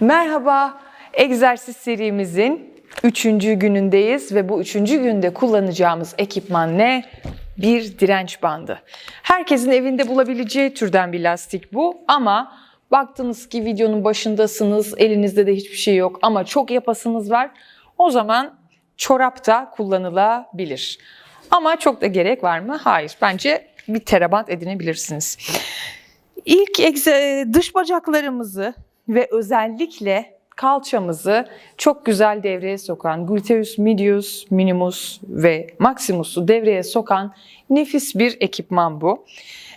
Merhaba, egzersiz serimizin üçüncü günündeyiz ve bu üçüncü günde kullanacağımız ekipman ne? Bir direnç bandı. Herkesin evinde bulabileceği türden bir lastik bu ama baktınız ki videonun başındasınız, elinizde de hiçbir şey yok ama çok yapasınız var. O zaman çorap da kullanılabilir. Ama çok da gerek var mı? Hayır. Bence bir terabant edinebilirsiniz. İlk egze- dış bacaklarımızı ve özellikle kalçamızı çok güzel devreye sokan, gluteus medius, minimus ve maximus'u devreye sokan nefis bir ekipman bu.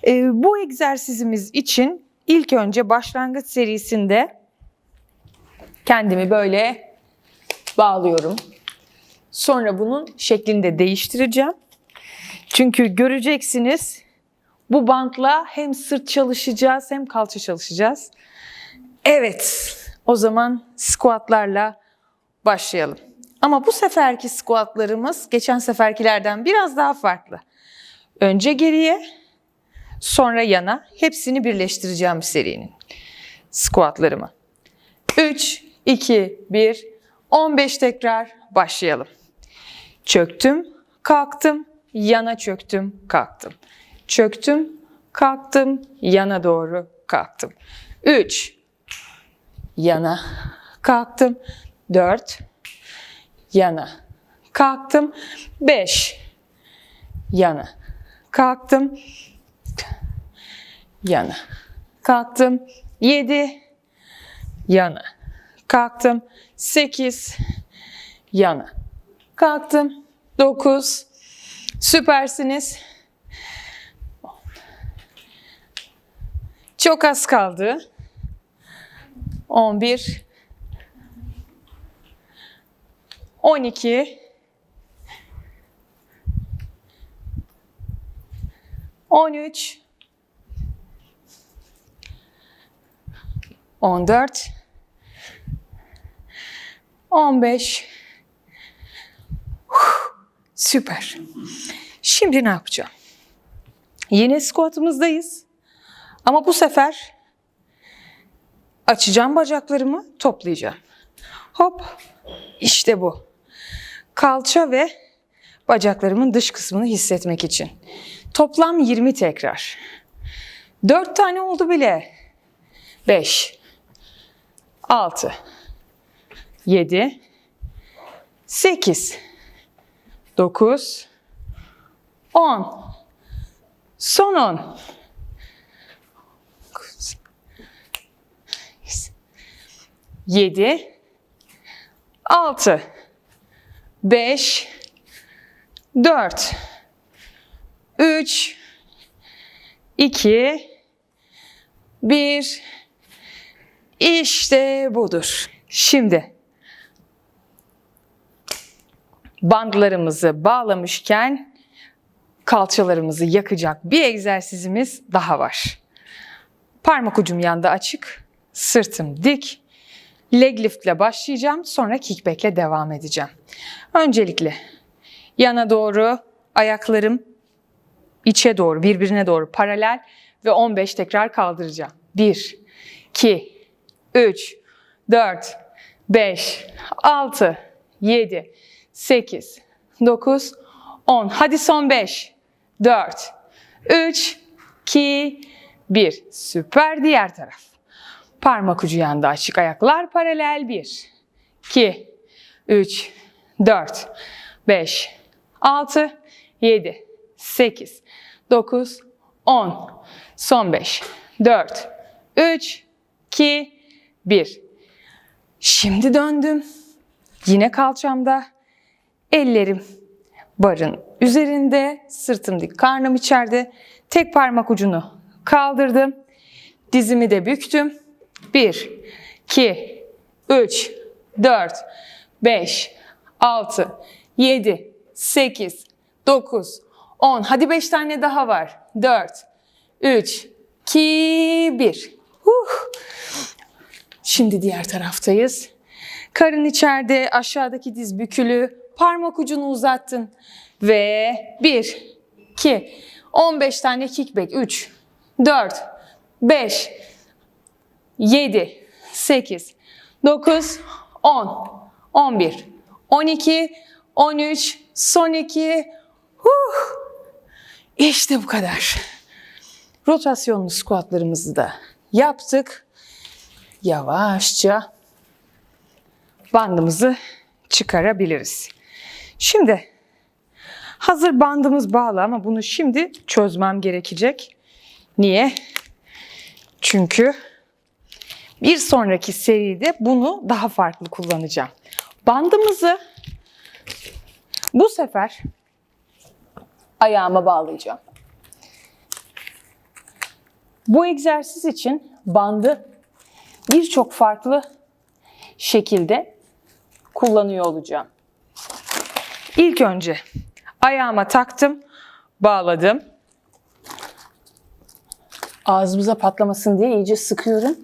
Ee, bu egzersizimiz için ilk önce başlangıç serisinde kendimi böyle bağlıyorum. Sonra bunun şeklini de değiştireceğim. Çünkü göreceksiniz bu bantla hem sırt çalışacağız hem kalça çalışacağız. Evet, o zaman squatlarla başlayalım. Ama bu seferki squatlarımız geçen seferkilerden biraz daha farklı. Önce geriye, sonra yana hepsini birleştireceğim bir serinin squatlarımı. 3, 2, 1, 15 tekrar başlayalım. Çöktüm, kalktım, yana çöktüm, kalktım. Çöktüm, kalktım, yana doğru kalktım. 3, yana, kalktım. 4, yana, kalktım. 5, yana, kalktım. Yana, kalktım. 7, yana, kalktım. 8, yana, kalktım. 9, süpersiniz. Çok az kaldı. 11 12 13 14 15 Huh, Süper. Şimdi ne yapacağım? Yine squat'ımızdayız. Ama bu sefer açacağım bacaklarımı, toplayacağım. Hop, işte bu. Kalça ve bacaklarımın dış kısmını hissetmek için. Toplam 20 tekrar. 4 tane oldu bile. 5, 6, 7, 8, 9, 10. Son 10. 7 6 5 4 3 2 1 İşte budur. Şimdi bandlarımızı bağlamışken kalçalarımızı yakacak bir egzersizimiz daha var. Parmak ucum yanda açık, sırtım dik. Leg lift ile başlayacağım, sonra kickback ile devam edeceğim. Öncelikle yana doğru ayaklarım içe doğru, birbirine doğru paralel ve 15 tekrar kaldıracağım. 1, 2, 3, 4, 5, 6, 7, 8, 9, 10. Hadi son 5, 4, 3, 2, 1. Süper diğer taraf. Parmak ucu yanda açık ayaklar paralel 1, 2, 3, 4, 5, 6, 7, 8, 9, 10. Son 5, 4, 3, 2, 1. Şimdi döndüm. Yine kalçamda. Ellerim barın üzerinde, sırtım dik, karnım içeride. Tek parmak ucunu kaldırdım. Dizimi de büktüm. 1, 2, 3, 4, 5, 6, 7, 8, 9, 10. Hadi 5 tane daha var. 4, 3, 2, 1. Huh. Şimdi diğer taraftayız. Karın içeride, aşağıdaki diz bükülü. Parmak ucunu uzattın. Ve 1, 2, 15 tane kickback. 3, 4, 5, 7, 8, 9, 10, 11, 12, 13, son 2. Huh. İşte bu kadar. Rotasyonlu squatlarımızı da yaptık. Yavaşça bandımızı çıkarabiliriz. Şimdi hazır bandımız bağlı ama bunu şimdi çözmem gerekecek. Niye? Çünkü bir sonraki seride bunu daha farklı kullanacağım. Bandımızı bu sefer ayağıma bağlayacağım. Bu egzersiz için bandı birçok farklı şekilde kullanıyor olacağım. İlk önce ayağıma taktım, bağladım. Ağzımıza patlamasın diye iyice sıkıyorum.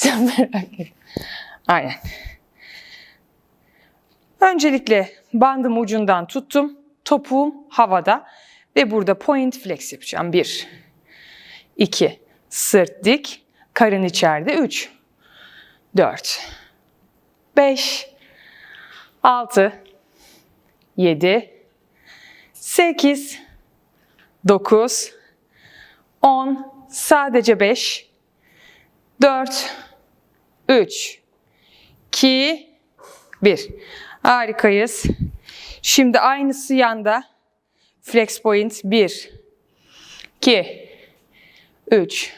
Sen merak etme. Aynen. Öncelikle bandım ucundan tuttum. Topuğum havada ve burada point flex yapacağım. 1 2 sırt dik, karın içeride 3 4 5 6 7 8 9 10 sadece 5 4 3 2 1 Harikayız. Şimdi aynısı yanda. Flex point 1 2 3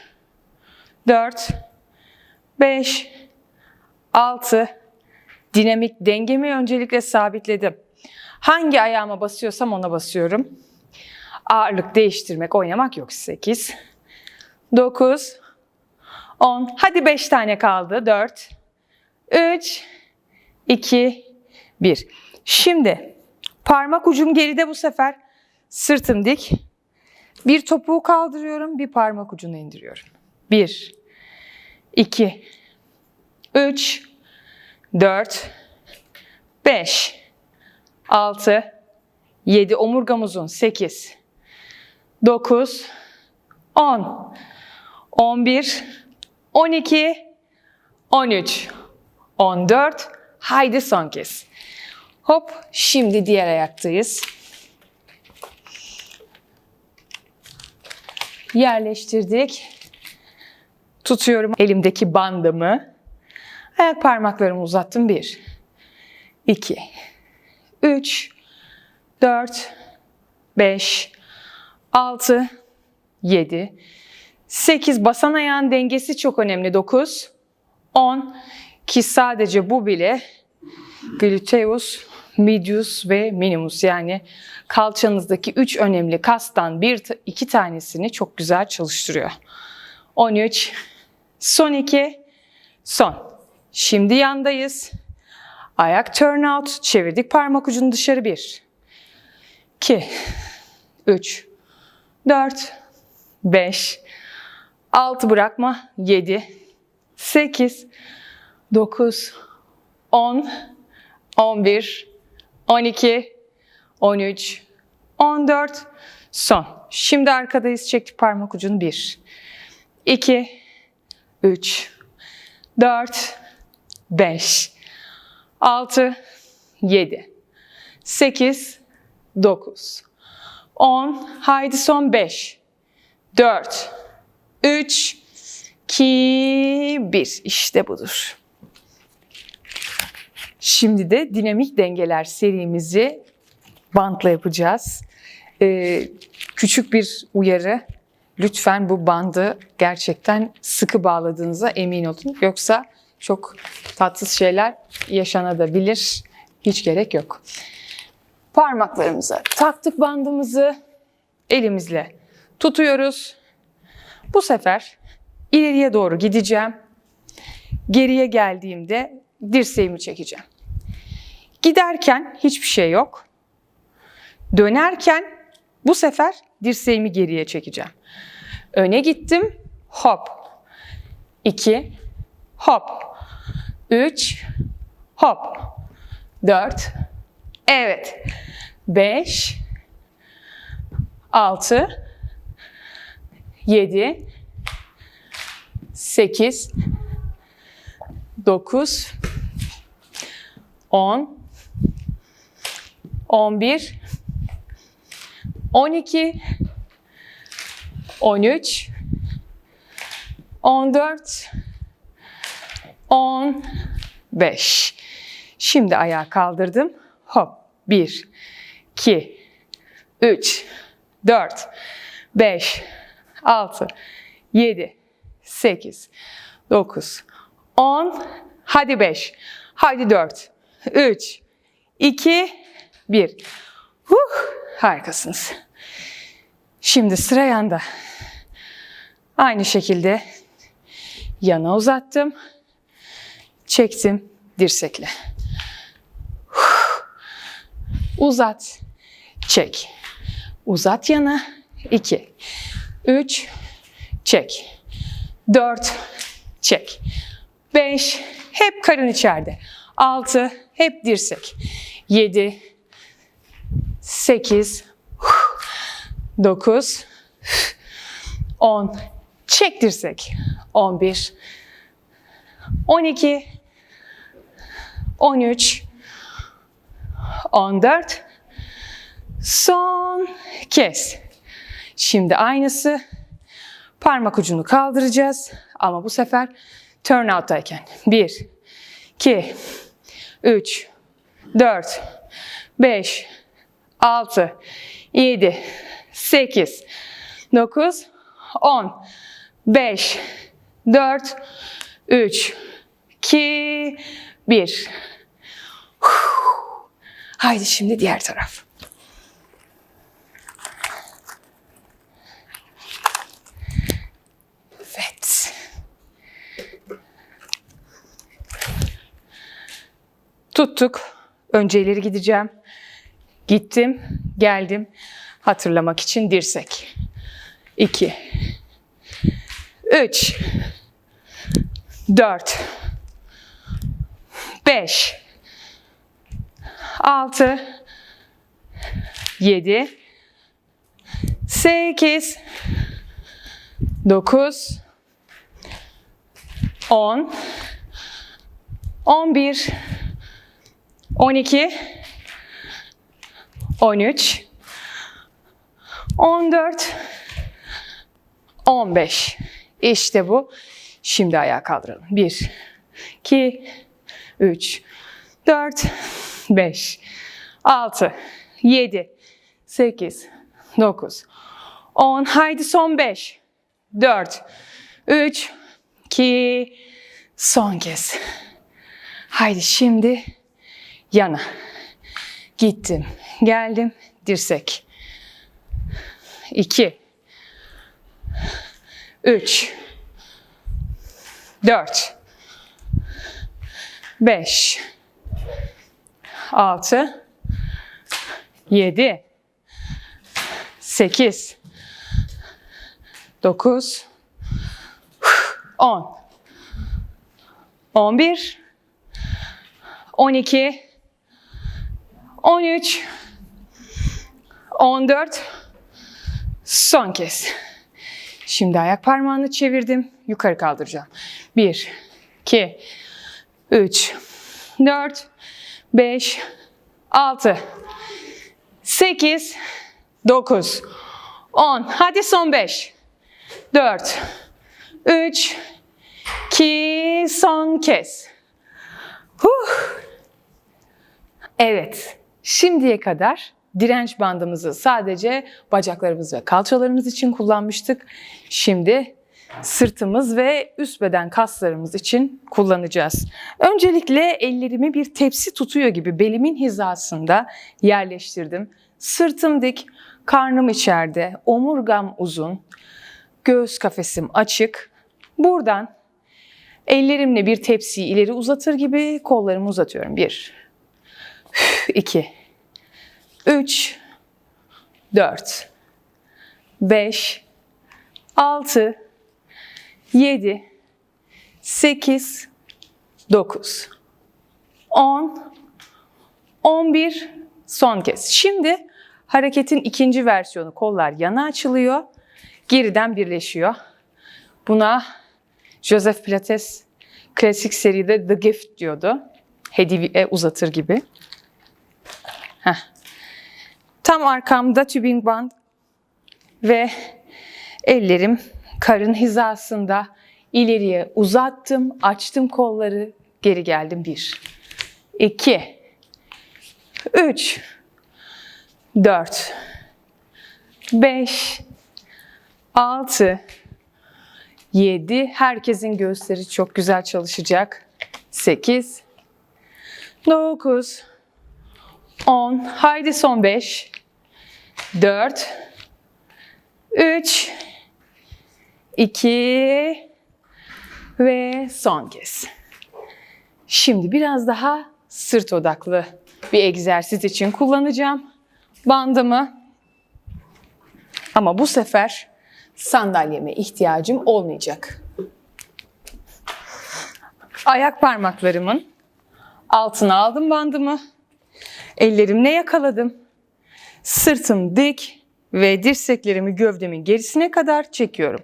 4 5 6 Dinamik dengemi öncelikle sabitledim. Hangi ayağıma basıyorsam ona basıyorum. Ağırlık değiştirmek, oynamak yok. 8 9 10 Hadi 5 tane kaldı. 4 3 2 1 Şimdi parmak ucum geride bu sefer. Sırtım dik. Bir topuğu kaldırıyorum, bir parmak ucunu indiriyorum. 1 2 3 4 5 6 7 omurgam uzun 8 9 10 11 12 13 14 Haydi son kez. Hop şimdi diğer ayaktayız. Yerleştirdik. Tutuyorum elimdeki bandımı. Ayak parmaklarımı uzattım. 1 2 3 4 5 6 7 8 basan ayağın dengesi çok önemli. 9 10 ki sadece bu bile gluteus, medius ve minimus yani kalçanızdaki üç önemli kastan bir iki tanesini çok güzel çalıştırıyor. 13, son 2, son. Şimdi yandayız. Ayak turn out, çevirdik parmak ucunu dışarı 1, 2, 3, 4, 5, 6 bırakma 7, 8, 9, 10, 11, 12, 13, 14, son. Şimdi arkadayız. Çektik parmak ucunu 1, 2, 3, 4, 5, 6, 7, 8, 9, 10. Haydi son 5, 4, 3, 2, 1. İşte budur. Şimdi de dinamik dengeler serimizi bantla yapacağız. Ee, küçük bir uyarı. Lütfen bu bandı gerçekten sıkı bağladığınıza emin olun. Yoksa çok tatsız şeyler yaşanabilir. Hiç gerek yok. Parmaklarımıza taktık bandımızı. Elimizle tutuyoruz. Bu sefer ileriye doğru gideceğim. Geriye geldiğimde dirseğimi çekeceğim. Giderken hiçbir şey yok. Dönerken bu sefer dirseğimi geriye çekeceğim. Öne gittim. Hop. 2 hop. 3 hop. 4 Evet. 5 6 7 8 9 10 11 12 13 14 15 Şimdi ayağı kaldırdım. Hop. 1 2 3 4 5 6 7 8 9 10 Hadi 5 Hadi 4 3 2 1 Huh, harikasınız. Şimdi sıra yanda. Aynı şekilde yana uzattım. Çektim dirsekle. Huh. Uzat. Çek. Uzat yana. 2 3 çek. 4 çek. 5 hep karın içeride. 6 hep dirsek. 7 8 9 10 çek dirsek. 11 12 13 14 son kez. Şimdi aynısı. Parmak ucunu kaldıracağız. Ama bu sefer turn out'tayken. 1 2 3 4 5 6 7 8 9 10 5 4 3 2 1 Haydi şimdi diğer taraf. Evet. Tuttuk. Önce ileri gideceğim. Gittim, geldim. Hatırlamak için dirsek. 2 3 4 5 6 7 8 9 10 11 12 13 14 15 İşte bu. Şimdi ayağa kaldıralım. 1 2 3 4 5 6 7 8 9 10 Haydi son 5 4 3 2 son kez. Haydi şimdi yana. Gittim, geldim, dirsek. 2 3 4 5 6 7 8 9 10 11 12 13 14 son kez. Şimdi ayak parmağını çevirdim. Yukarı kaldıracağım. 1 2 3 4 5 6 8 9 10 Hadi son 5 4 3 2 son kez. Huh. Evet. Şimdiye kadar direnç bandımızı sadece bacaklarımız ve kalçalarımız için kullanmıştık. Şimdi sırtımız ve üst beden kaslarımız için kullanacağız. Öncelikle ellerimi bir tepsi tutuyor gibi belimin hizasında yerleştirdim. Sırtım dik, karnım içeride, omurgam uzun, göğüs kafesim açık. Buradan ellerimle bir tepsiyi ileri uzatır gibi kollarımı uzatıyorum. Bir, 2 3 4 5 6 7 8 9 10 11 son kez. Şimdi hareketin ikinci versiyonu. Kollar yana açılıyor. Geriden birleşiyor. Buna Joseph Pilates klasik seride The Gift diyordu. hediye uzatır gibi. Heh. Tam arkamda tübing band ve ellerim karın hizasında ileriye uzattım, açtım kolları, geri geldim. Bir, iki, üç, dört, beş, altı, yedi. Herkesin göğüsleri çok güzel çalışacak. Sekiz, dokuz, on. Haydi son beş, dört, üç, iki ve son kez. Şimdi biraz daha sırt odaklı bir egzersiz için kullanacağım bandımı. Ama bu sefer sandalyeme ihtiyacım olmayacak. Ayak parmaklarımın altına aldım bandımı. Ellerimle yakaladım. Sırtım dik ve dirseklerimi gövdemin gerisine kadar çekiyorum.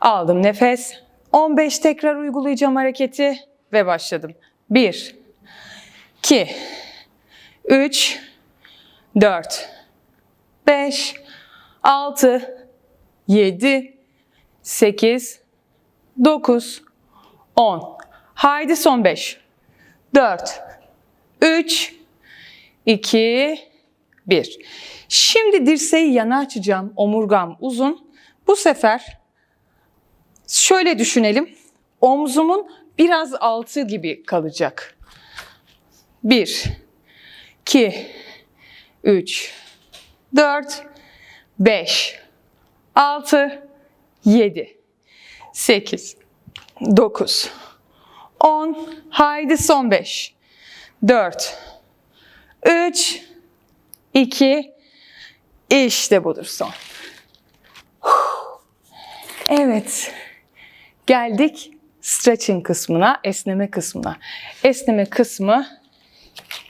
Aldım nefes. 15 tekrar uygulayacağım hareketi ve başladım. 1 2 3 4 5 6 7 8 9 10 Haydi son 5 4 3 2 1 Şimdi dirseği yana açacağım. Omurgam uzun. Bu sefer şöyle düşünelim. Omzumun biraz altı gibi kalacak. 1 2 3 4 5 6 7 8 9 10 Haydi son 5 4 3 2 işte budur son. Evet. Geldik stretching kısmına, esneme kısmına. Esneme kısmı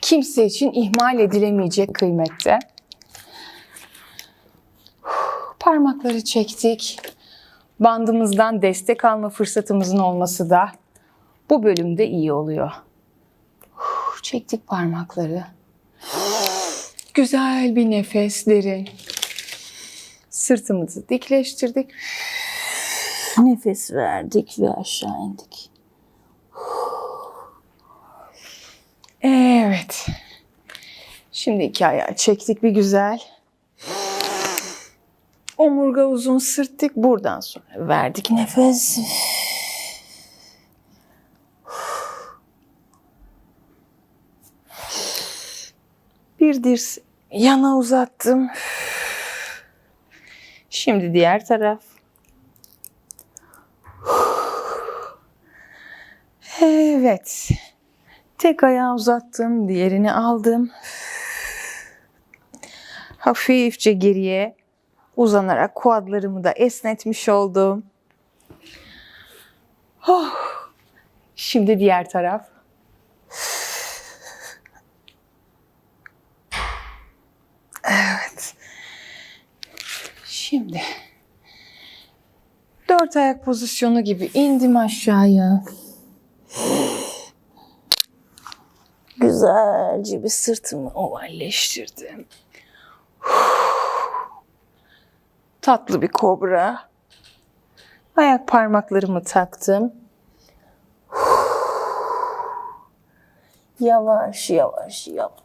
kimse için ihmal edilemeyecek kıymette. Parmakları çektik. Bandımızdan destek alma fırsatımızın olması da bu bölümde iyi oluyor. Çektik parmakları. Güzel bir nefes derin. Sırtımızı dikleştirdik. Nefes verdik ve aşağı indik. Evet. Şimdi iki ayağı çektik bir güzel. Omurga uzun sırttık. Buradan sonra verdik nefes. Bir dirs yana uzattım. Şimdi diğer taraf. Evet. Tek ayağı uzattım, diğerini aldım. Hafifçe geriye uzanarak kuadlarımı da esnetmiş oldum. Oh. Şimdi diğer taraf. Evet. Şimdi dört ayak pozisyonu gibi indim aşağıya. Güzelce bir sırtımı ovalleştirdim. Tatlı bir kobra. Ayak parmaklarımı taktım. Yavaş yavaş yavaş.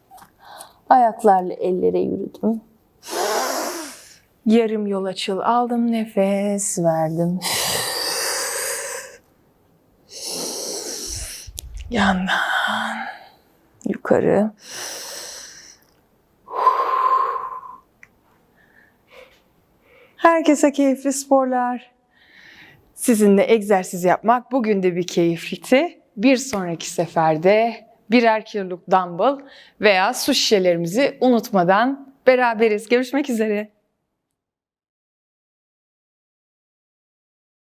Ayaklarla ellere yürüdüm. Yarım yol açıl aldım nefes verdim. Yandan yukarı. Herkese keyifli sporlar. Sizinle egzersiz yapmak bugün de bir keyiflikti. Bir sonraki seferde birer kiloluk dumbbell veya su şişelerimizi unutmadan beraberiz. Görüşmek üzere.